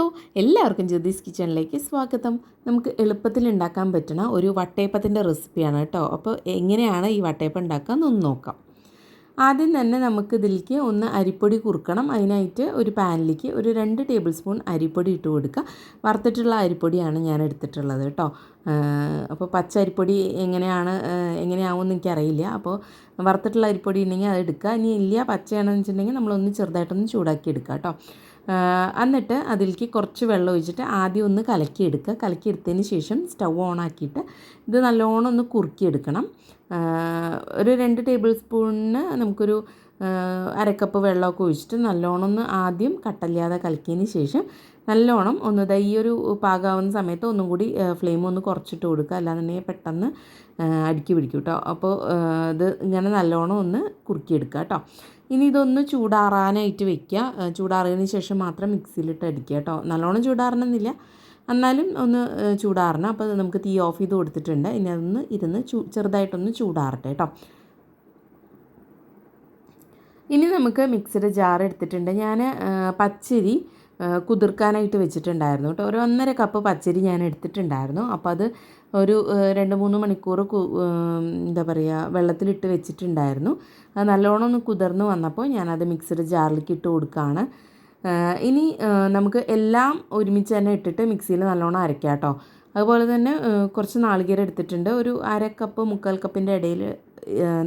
Hello എല്ലാവർക്കും ജ്യോതിസ് കിച്ചണിലേക്ക് സ്വാഗതം. നമുക്ക് എളുപ്പത്തിൽ ഉണ്ടാക്കാൻ പറ്റുന്ന ഒരു വട്ടയപ്പത്തിന്റെ റെസിപ്പിയാണ് കേട്ടോ. അപ്പോൾ എങ്ങനെയാണ് ഈ വട്ടയപ്പം ഉണ്ടാക്കുക എന്നൊന്ന് നോക്കാം. ആദ്യം തന്നെ നമുക്ക് ഇതിലേക്ക് ഒന്ന് അരിപ്പൊടി കുറുക്കണം. അതിനായിട്ട് ഒരു പാനിലേക്ക് ഒരു രണ്ട് ടേബിൾ സ്പൂൺ അരിപ്പൊടി ഇട്ട് കൊടുക്കുക. വറുത്തിട്ടുള്ള അരിപ്പൊടിയാണ് ഞാൻ എടുത്തിട്ടുള്ളത് കേട്ടോ. അപ്പോൾ പച്ച അരിപ്പൊടി എങ്ങനെയാണ് എങ്ങനെയാവുമെന്ന് എനിക്കറിയില്ല. അപ്പോൾ വറുത്തിട്ടുള്ള അരിപ്പൊടി ഉണ്ടെങ്കിൽ അത് എടുക്കുക. ഇനി ഇല്ല പച്ചയാണെന്ന് വെച്ചിട്ടുണ്ടെങ്കിൽ നമ്മളൊന്ന് ചെറുതായിട്ടൊന്ന് ചൂടാക്കി എടുക്കുക കേട്ടോ. എന്നിട്ട് അതിലേക്ക് കുറച്ച് വെള്ളം ഒഴിച്ചിട്ട് ആദ്യം ഒന്ന് കലക്കിയെടുക്കുക. കലക്കിയെടുത്തതിന് ശേഷം സ്റ്റൗ ഓൺ ആക്കിയിട്ട് ഇത് നല്ലോണം ഒന്ന് കുറുക്കിയെടുക്കണം. ഒരു രണ്ട് ടേബിൾ സ്പൂണിന് നമുക്കൊരു അരക്കപ്പ് വെള്ളമൊക്കെ ഒഴിച്ചിട്ട് നല്ലോണം ഒന്ന് ആദ്യം കട്ടല്ലാതെ കലക്കിയതിന് ശേഷം നല്ലോണം ഒന്ന് ഇതാ ഈ ഒരു പാകാവുന്ന സമയത്ത് ഒന്നും കൂടി ഫ്ലെയിം ഒന്ന് കുറച്ചിട്ട് കൊടുക്കുക. അല്ലാന്നുണ്ടെങ്കിൽ പെട്ടെന്ന് അടുക്കി പിടിക്കും കേട്ടോ അപ്പോൾ ഇത് ഇങ്ങനെ നല്ലോണം ഒന്ന് കുറുക്കിയെടുക്കുക കേട്ടോ ഇനി ഇതൊന്ന് ചൂടാറാനായിട്ട് വെക്കുക. ചൂടാറിയതിന് ശേഷം മാത്രം മിക്സിയിലിട്ട് അടിക്കുക കേട്ടോ. നല്ലോണം ചൂടാറണമെന്നില്ല. എന്നാലും ഒന്ന് ചൂടാറണം. അപ്പോൾ നമുക്ക് തീ ഓഫ് ചെയ്ത് കൊടുത്തിട്ടുണ്ട്. ഇനി അതൊന്ന് ഇരുന്ന് ചൂ ചെറുതായിട്ടൊന്ന് ചൂടാറട്ടെ കേട്ടോ. ഇനി നമുക്ക് മിക്സിയുടെ ജാർ എടുത്തിട്ടുണ്ട്. ഞാൻ പച്ചരി കുതിർക്കാനായിട്ട് വെച്ചിട്ടുണ്ടായിരുന്നു കേട്ടോ. ഒരു ഒന്നര കപ്പ് പച്ചരി ഞാൻ എടുത്തിട്ടുണ്ടായിരുന്നു. അപ്പോൾ അത് ഒരു രണ്ട് മൂന്ന് മണിക്കൂർ എന്താ പറയുക വെള്ളത്തിലിട്ട് വെച്ചിട്ടുണ്ടായിരുന്നു. അത് നല്ലോണം ഒന്ന് കുതിർന്ന് വന്നപ്പോൾ ഞാനത് മിക്സിയുടെ ജാറിലേക്ക് ഇട്ട് കൊടുക്കുകയാണ്. ഇനി നമുക്ക് എല്ലാം ഒരുമിച്ച് തന്നെ ഇട്ടിട്ട് മിക്സിയിൽ നല്ലോണം അരയ്ക്കാം കേട്ടോ. അതുപോലെ തന്നെ കുറച്ച് നാളികേരം എടുത്തിട്ടുണ്ട്. ഒരു അര കപ്പ് മുക്കാൽ കപ്പിന്റെ ഇടയിൽ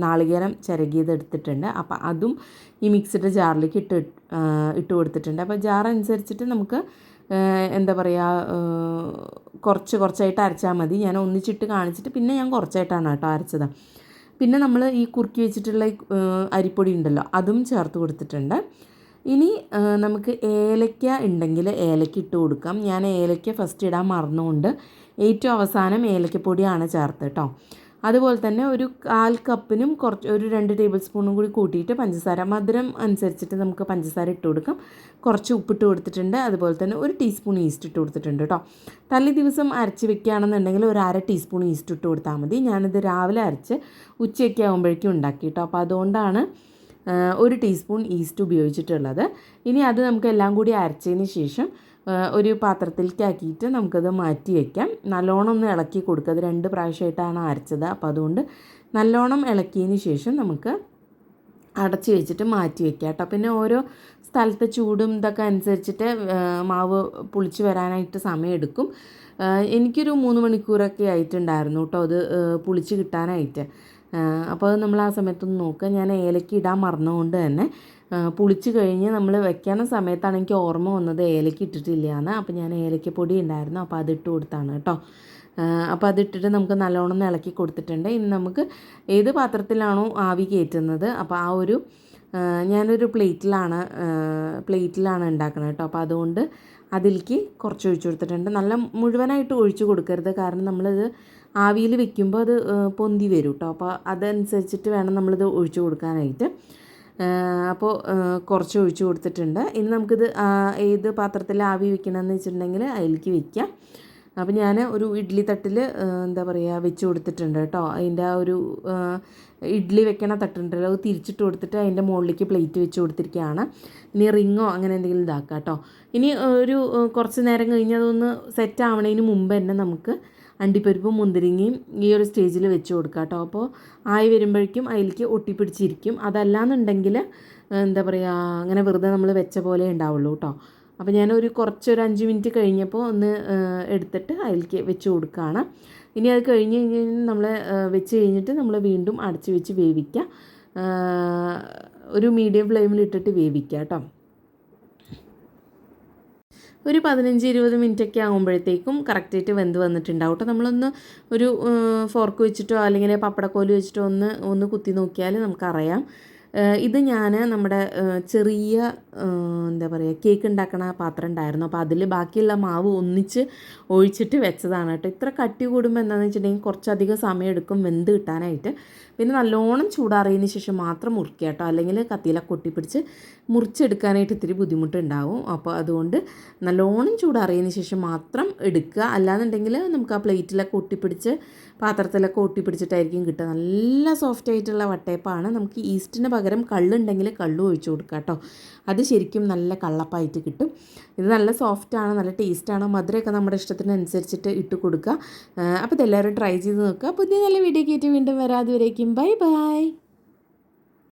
നാളികേരം ചിരകിയത് എടുത്തിട്ടുണ്ട്. അപ്പോൾ അതും ഈ മിക്സിയുടെ ജാറിലേക്ക് ഇട്ട് ഇട്ട് കൊടുത്തിട്ടുണ്ട്. അപ്പോൾ ജാർ അനുസരിച്ചിട്ട് നമുക്ക് എന്താ പറയുക കുറച്ച് കുറച്ചായിട്ട് അരച്ചാൽ മതി. ഞാൻ ഒന്നിച്ചിട്ട് കാണിച്ചിട്ട് പിന്നെ ഞാൻ കുറച്ചായിട്ടാണ് കേട്ടോ അരച്ചത്. പിന്നെ നമ്മൾ ഈ കുറുക്കി വെച്ചിട്ടുള്ള അരിപ്പൊടി ഉണ്ടല്ലോ അതും ചേർത്ത് കൊടുത്തിട്ടുണ്ട്. ഇനി നമുക്ക് ഏലക്ക ഉണ്ടെങ്കിൽ ഏലക്ക ഇട്ട് കൊടുക്കാം. ഞാൻ ഏലക്ക ഫസ്റ്റ് ഇടാൻ മറന്നുകൊണ്ട് ഏറ്റവും അവസാനം ഏലക്കപ്പൊടിയാണ് ചേർത്ത് കേട്ടോ അതുപോലെ തന്നെ ഒരു കാൽ കപ്പിനും കുറച്ച് ഒരു രണ്ട് ടേബിൾ സ്പൂണും കൂടി കൂട്ടിയിട്ട് പഞ്ചസാര മധുരം അനുസരിച്ചിട്ട് നമുക്ക് പഞ്ചസാര ഇട്ട് കൊടുക്കാം. കുറച്ച് ഉപ്പിട്ട് കൊടുത്തിട്ടുണ്ട്. അതുപോലെ തന്നെ ഒരു ടീസ്പൂൺ ഈസ്റ്റ് ഇട്ട് കൊടുത്തിട്ടുണ്ട് കേട്ടോ തല്ലി ദിവസം അരച്ച് വെക്കുകയാണെന്നുണ്ടെങ്കിൽ ഒരു അര ടീസ്പൂൺ ഈസ്റ്റ് ഇട്ട് കൊടുത്താൽ മതി. ഞാനിത് രാവിലെ അരച്ച് ഉച്ചയൊക്കെ ആകുമ്പോഴേക്കും ഉണ്ടാക്കി കേട്ടോ അപ്പോൾ അതുകൊണ്ടാണ് ഒരു ടീസ്പൂൺ ഈസ്റ്റ് ഉപയോഗിച്ചിട്ടുള്ളത്. ഇനി അത് നമുക്ക് എല്ലാം കൂടി അരച്ചതിന് ശേഷം ഒരു പാത്രത്തിലേക്കാക്കിയിട്ട് നമുക്കത് മാറ്റി വയ്ക്കാം നല്ലോണം ഒന്ന് ഇളക്കി കൊടുക്കുക. അത് രണ്ട് പ്രാവശ്യമായിട്ടാണ് അരച്ചത്. അപ്പോൾ അതുകൊണ്ട് നല്ലോണം ഇളക്കിയതിന് ശേഷം നമുക്ക് അടച്ച് വെച്ചിട്ട് മാറ്റി വയ്ക്കുക കേട്ടോ. പിന്നെ ഓരോ സ്ഥലത്തെ ചൂടും ഇതൊക്കെ അനുസരിച്ചിട്ട് മാവ് പുളിച്ച് വരാനായിട്ട് സമയമെടുക്കും. എനിക്കൊരു മൂന്ന് മണിക്കൂറൊക്കെ ആയിട്ടുണ്ടായിരുന്നു കേട്ടോ അത് പുളിച്ച് കിട്ടാനായിട്ട്. അപ്പോൾ നമ്മൾ ആ സമയത്തൊന്ന് നോക്കുക. ഞാൻ ഏലക്ക ഇടാൻ മറന്നുകൊണ്ട് തന്നെ പുളിച്ച് കഴിഞ്ഞ് നമ്മൾ വെക്കണ സമയത്താണ് എനിക്ക് ഓർമ്മ വന്നത് ഏലക്ക ഇട്ടിട്ടില്ല എന്ന് അപ്പോൾ ഞാൻ ഏലക്കപ്പൊടി ഉണ്ടായിരുന്നു. അപ്പോൾ അതിട്ട് കൊടുത്താണ് കേട്ടോ. അപ്പോൾ അതിട്ടിട്ട് നമുക്ക് നല്ലോണം ഇളക്കി കൊടുത്തിട്ടുണ്ട്. ഇനി നമുക്ക് ഏത് പാത്രത്തിലാണോ ആവി കയറ്റുന്നത് അപ്പോൾ ആ ഒരു ഞാനൊരു പ്ലേറ്റിലാണ് പ്ലേറ്റിലാണ് ഉണ്ടാക്കുന്നത് കേട്ടോ. അപ്പോൾ അതുകൊണ്ട് അതിലേക്ക് കുറച്ച് ഒഴിച്ചു കൊടുത്തിട്ടുണ്ട്. നല്ല മുഴുവനായിട്ട് ഒഴിച്ചു കൊടുക്കരുത്. കാരണം നമ്മളിത് ആവിയിൽ വെക്കുമ്പോൾ അത് പൊന്തി വരും കേട്ടോ അപ്പോൾ അതനുസരിച്ചിട്ട് വേണം നമ്മളിത് ഒഴിച്ചു കൊടുക്കാനായിട്ട്. അപ്പോൾ കുറച്ച് ഒഴിച്ചു കൊടുത്തിട്ടുണ്ട്. ഇനി നമുക്കിത് ഏത് പാത്രത്തിൽ ആവി വെക്കണമെന്ന് വെച്ചിട്ടുണ്ടെങ്കിൽ അതിലേക്ക് വെക്കാം. അപ്പോൾ ഞാൻ ഒരു ഇഡ്ഡലി തട്ടിൽ എന്താ പറയുക വെച്ച് കൊടുത്തിട്ടുണ്ട് കേട്ടോ അതിന്റെ ആ ഒരു ഇഡ്ഡലി വെക്കണ തട്ടുണ്ടല്ലോ അത് തിരിച്ചിട്ട് കൊടുത്തിട്ട് അതിന്റെ മുകളിലേക്ക് പ്ലേറ്റ് വെച്ച് കൊടുത്തിരിക്കുകയാണ്. ഇനി റിങ്ങോ അങ്ങനെ എന്തെങ്കിലും ഇതാക്കാം കേട്ടോ ഇനി ഒരു കുറച്ച് നേരം കഴിഞ്ഞ് അതൊന്ന് സെറ്റ് ആവണതിന് മുമ്പ് തന്നെ നമുക്ക് അണ്ടിപ്പരിപ്പും മുന്തിരിങ്ങയും ഈ ഒരു സ്റ്റേജിൽ വെച്ച് കൊടുക്കുക കേട്ടോ. അപ്പോൾ ആയി വരുമ്പോഴേക്കും അതിലേക്ക് ഒട്ടിപ്പിടിച്ചിരിക്കും. അതല്ലാന്നുണ്ടെങ്കിൽ എന്താ പറയുക അങ്ങനെ വെറുതെ നമ്മൾ വെച്ച പോലെ ഉണ്ടാവുള്ളൂ കേട്ടോ. അപ്പോൾ ഞാനൊരു കുറച്ചൊരു അഞ്ച് മിനിറ്റ് കഴിഞ്ഞപ്പോൾ ഒന്ന് എടുത്തിട്ട് അതിലേക്ക് വെച്ച് കൊടുക്കുകയാണ്. ഇനി അത് കഴിഞ്ഞ് കഴിഞ്ഞ് നമ്മൾ വെച്ച് കഴിഞ്ഞിട്ട് നമ്മൾ വീണ്ടും അടച്ച് വെച്ച് വേവിക്കുക. ഒരു മീഡിയം ഫ്ലെയിമിൽ ഇട്ടിട്ട് വേവിക്കുക കേട്ടോ. ഒരു പതിനഞ്ച് ഇരുപത് മിനിറ്റൊക്കെ ആകുമ്പോഴത്തേക്കും കറക്റ്റായിട്ട് വെന്ത് വന്നിട്ടുണ്ടാവും. കേട്ടോ നമ്മളൊന്ന് ഒരു ഫോർക്ക് വെച്ചിട്ടോ അല്ലെങ്കിൽ പപ്പടക്കോൽ വെച്ചിട്ടോ ഒന്ന് ഒന്ന് കുത്തി നോക്കിയാൽ നമുക്കറിയാം. ഇത് ഞാൻ നമ്മുടെ ചെറിയ എന്താ പറയുക കേക്ക് ഉണ്ടാക്കണ പാത്രം ഉണ്ടായിരുന്നു. അപ്പോൾ അതിൽ ബാക്കിയുള്ള മാവ് ഒന്നിച്ച് ഒഴിച്ചിട്ട് വെച്ചതാണ് കേട്ടോ. ഇത്ര കട്ടി കൂടുമ്പോൾ എന്താണെന്ന് വെച്ചിട്ടുണ്ടെങ്കിൽ കുറച്ചധികം സമയം എടുക്കും വെന്ത് കിട്ടാനായിട്ട്. പിന്നെ നല്ലോണം ചൂടാറിയതിന് ശേഷം മാത്രം മുറിക്കുക കേട്ടോ. അല്ലെങ്കിൽ കത്തിയില കൊട്ടിപ്പിടിച്ച് മുറിച്ചെടുക്കാനായിട്ട് ഇത്തിരി ബുദ്ധിമുട്ടുണ്ടാവും. അപ്പോൾ അതുകൊണ്ട് നല്ലോണം ചൂടാറിയതിന് ശേഷം മാത്രം എടുക്കുക. അല്ലാന്നുണ്ടെങ്കിൽ നമുക്ക് ആ പ്ലേറ്റിലൊക്കെ ഒട്ടിപ്പിടിച്ച് പാത്രത്തിലൊക്കെ ഒട്ടിപ്പിടിച്ചിട്ടായിരിക്കും കിട്ടുക. നല്ല സോഫ്റ്റ് ആയിട്ടുള്ള വട്ടയപ്പാണ്. നമുക്ക് ഈസ്റ്റിന് പകരം കള്ളുണ്ടെങ്കിൽ കള്ളു ഒഴിച്ചു കൊടുക്കുക കേട്ടോ. അത് ശരിക്കും നല്ല കള്ളപ്പായിട്ട് കിട്ടും. ഇത് നല്ല സോഫ്റ്റാണ് നല്ല ടേസ്റ്റാണ് മധുരമൊക്കെ നമ്മുടെ ഇഷ്ടത്തിനനുസരിച്ചിട്ട് ഇട്ട് കൊടുക്കുക. അപ്പോൾ ഇതെല്ലാവരും ട്രൈ ചെയ്ത് നോക്കുക. പുതിയ നല്ല വീഡിയോ കയറ്റി വീണ്ടും വരാതെ വരേക്കും ബൈ ബൈ